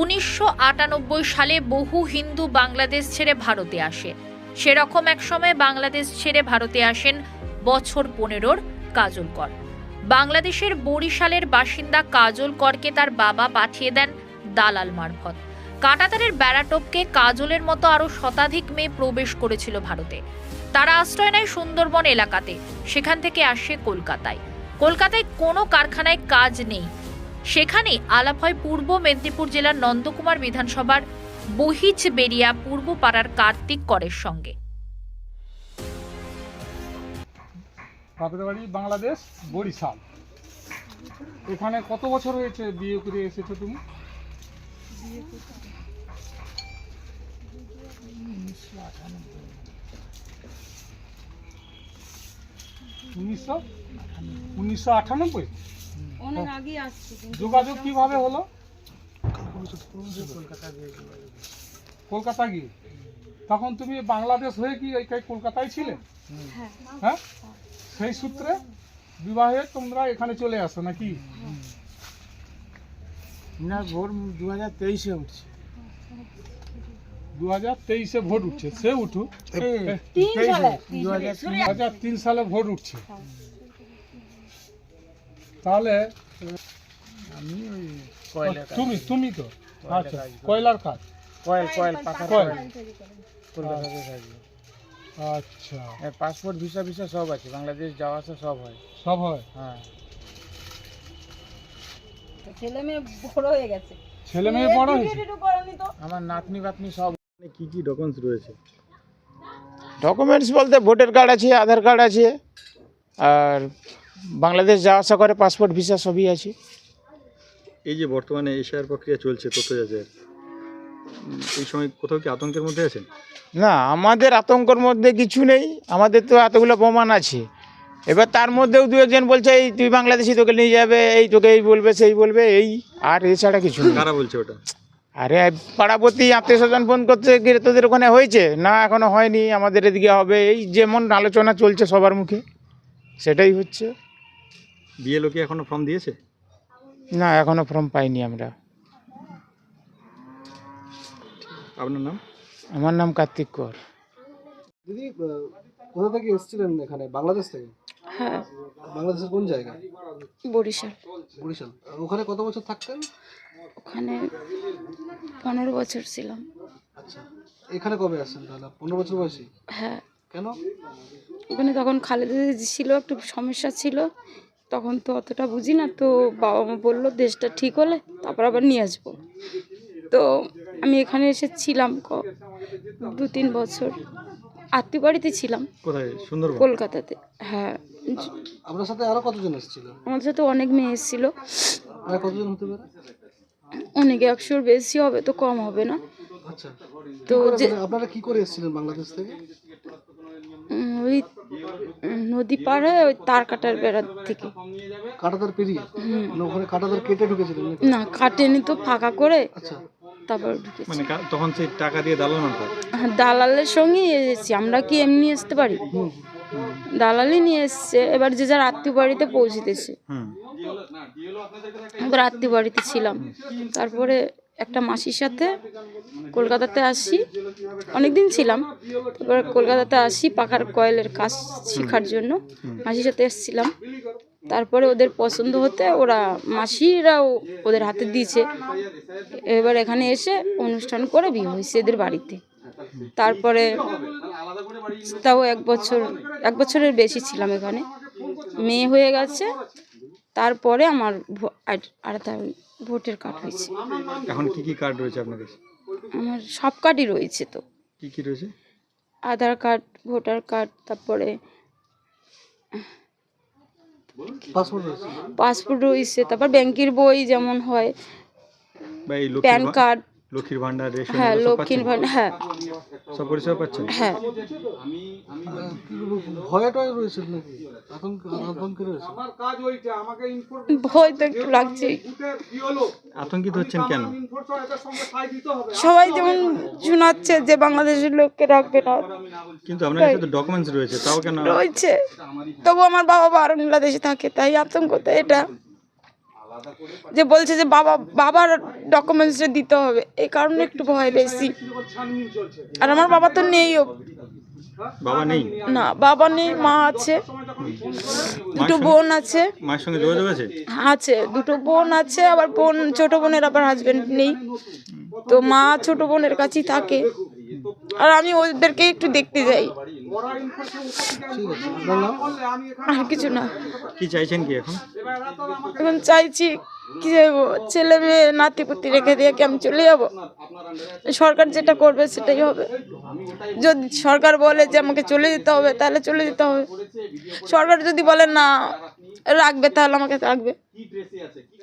উনিশশো আটানব্বই সালে বহু হিন্দু বাংলাদেশ ছেড়ে ভারতে আসে। সেরকম এক সময় বাংলাদেশ ছেড়ে ভারতে আসেন বছর পনেরোর কাজল কর বাংলাদেশের বরিশালের বাসিন্দা কাজল করকে তার বাবা পাঠিয়ে দেন দালাল মারফত। কাঁটাতারের বেড়াটোপকে কাজলের মতো আরও শতাধিক মেয়ে প্রবেশ করেছিল ভারতে। তারা আশ্রয় নেয় সুন্দরবন এলাকাতে, সেখান থেকে আসে কলকাতায়। কলকাতায় কোনো কারখানায় কাজ নেই সেখানে আলাপ হয় পূর্ব মেদিনীপুর জেলার নন্দকুমার বিধানসভার বহিচ বেরিয়া পূর্ব পাড়ার কার্তিক করের সঙ্গে। বাংলাদেশ, বরিশাল। এখানে কত বছর হয়েছে বিয়ে করে এসেছ তুমি? উনিশশো আটানব্বই? অনেক আগে আসছি যোগাযোগ কীভাবে হলো? কলকাতা গিয়ে? তখন তুমি বাংলাদেশ হয়ে কি কলকাতায় ছিলে? হ্যাঁ। হ্যাঁ? সেই সূত্রে বিবাহে তোমরা এখানে চলে আসো নাকি? না ভোর দু হাজার তেইশে উঠছে। দু হাজার তেইশে ভোট উঠছে সে উঠুক। দু হাজার দু হাজার তিন সালে ভোট উঠছে। তাহলে আমি ওই কয়লা তুমি তুমি তো? আচ্ছা কয়লার কাজ? Coil coil coil. আচ্ছা। পাসপোর্ট ভিসা ভিসা সব আছে। বাংলাদেশ যাওয়া আসা সব হয়। সব হয়? হ্যাঁ। ছেলে মেয়ে বড় হয়ে গেছে। ছেলে মেয়ে বড় হয়েছে? আমার নাতনি বাতনি সব কি কি ডকুমেন্টস রয়েছে? ডকুমেন্টস বলতে ভোটার কার্ড আছে আধার কার্ড আছে আর বাংলাদেশ যাওয়া আসা করে পাসপোর্ট ভিসা সবই আছে। এই যে বর্তমানে এশিয়ার প্রক্রিয়া চলছে তথ্য যাচাইয়ের এই সময় কোথাও কি আতঙ্কের মধ্যে আছেন? না আমাদের আতঙ্কর মধ্যে কিছু নেই। আমাদের তো এতগুলো প্রমাণ আছে। এবার তার মধ্যেও দু একজন বলছে এই তুই বাংলাদেশি তোকে নিয়ে যাবে এই তোকে এই বলবে সেই বলবে এই আর এছাড়া কিছু নেই। কারা বলছে ওটা? আরে পাড়াপতি আত্মীয় স্বজন ফোন করতে গিয়ে তোদের ওখানে হয়েছে? না এখনও হয়নি আমাদের এদিকে হবে। এই যেমন আলোচনা চলছে সবার মুখে সেটাই হচ্ছে। বিয়ে লোকে এখনও ফর্ম দিয়েছে? না এখনও ফর্ম পাইনি আমরা। আপনার নাম? আমার নাম কার্তিক কর। দিদি কোথা থেকে এসেছিলেন এখানে? বাংলাদেশ থেকে? হ্যাঁ। বাংলাদেশের কোন জায়গা বরিশাল। বরিশাল। ওখানে কত বছর থাকতেন? ওখানে পনেরো বছর ছিলাম। আচ্ছা। এখানে কবে আসছেন তাহলে? পনেরো বছর বয়সী? হ্যাঁ। কেন? ওখানে তখন খালেদা ছিল একটু সমস্যা ছিল। তখন তো অতটা বুঝি না তো বাবা মা বলল দেশটা ঠিক হলে তারপর আবার নিয়ে আসব। তো আমি এখানে এসেছিলাম ক- দু তিন বছর। আত্মীয় বাড়িতে ছিলাম। কলকাতাতে হ্যাঁ। আপনার সাথে আরও কতজন এসেছিল? আমাদের সাথে অনেক মেয়ে এসেছিল। আর কতজন হতে পারে? অনেক একশোর বেশি হবে তো কম হবে না। আচ্ছা। তো মানে আপনারা কি করে এসেছিলেন বাংলাদেশ থেকে? ওই নদী পার হয়ে ওই তার কাটার বেড়ার থেকে। কাটাতার পেরিয়ে? মানে ওখানে কাটাতার কেটে ঢুকেছিলেন নাকি? না কাটেনি তো ফাঁকা করে আচ্ছা। তারপর ঢুকেছি। মানে কা- তখন সেই টাকা দিয়ে দালাল মারফত হ্যাঁ, দালালের সঙ্গেই এসেছি আমরা কি এমনি আসতে পারি? দালালই নিয়ে এসছে এবার যে যার আত্মীয় বাড়িতে পৌঁছিতেছে। হুম। আত্মীয় বাড়িতে ছিলাম তারপরে একটা মাসির সাথে কলকাতাতে আসি। অনেক দিন ছিলাম, তারপরে কলকাতাতে আসি, পাখার কয়েলের কাজ শেখার জন্য। মাসির সাথে এসেছিলাম। তারপরে ওদের পছন্দ হতে ওরা মাসিরাও ওদের হাতে দিয়েছে। এবার এখানে এসে অনুষ্ঠান করে বিয়ে হয়েছে এদের বাড়িতে। তারপরে তাও এক বছর, এক বছরের বেশি ছিলাম এখানে। মেয়ে হয়ে গেছে। তারপরে আমার আর- ভোটের কার্ড হয়েছে। এখন কি কি কার্ড রয়েছে আপনার কাছে? আমার সব কার্ডই রয়েছে তো। কি কি রয়েছে? আধার কার্ড ভোটার কার্ড তারপরে পাসপোর্ট রয়েছে। পাসপোর্ট রয়েছে তারপর ব্যাংকের বই যেমন হয় প্যান কার্ড লক্ষ্মীর ভান্ডার রেশন হ্যাঁ লক্ষ্মীর ভান্ডার হ্যাঁ। সব পরিষেবা পাচ্ছেন? হ্যাঁ। ভয়ে তো একটু লাগছে আতঙ্কিত হচ্ছেন কেন? সবাই যেমন শোনাচ্ছে যে বাংলাদেশের লোককে রাখবে না। কিন্তু আপনার কাছে তো ডকুমেন্টস রয়েছে তাও কেন? রয়েছে। তবু আমার বাবা বাংলাদেশে থাকে তাই আতঙ্ক তো এটা। যে বলছে যে বাবা বাবার ডকুমেন্টসটা দিতে হবে। এই কারণে একটু ভয় বেশি। আর আমার বাবা তো নেইও বাবা নেই? না বাবা নেই মা আছে। দুটো বোন আছে। মায়ের সঙ্গে যোগাযোগ আছে? আছে দুটো বোন আছে আবার বোন ছোট বোনের আবার হাজবেন্ড নেই। তো মা ছোট বোনের কাছেই থাকে। আর আমি ওদেরকে একটু দেখতে যাই। আর কিছু না। কি চাইছেন কি এখন? এখন চাইছি কি যাব ছেলে মেয়ে নাতিপুতি রেখে দিয়ে কি আমি চলে যাব? সরকার যেটা করবে সেটাই হবে। যদি সরকার বলে যে আমাকে চলে যেতে হবে তাহলে চলে যেতে হবে। সরকার যদি বলে না রাখবে তাহলে আমাকে রাখবে।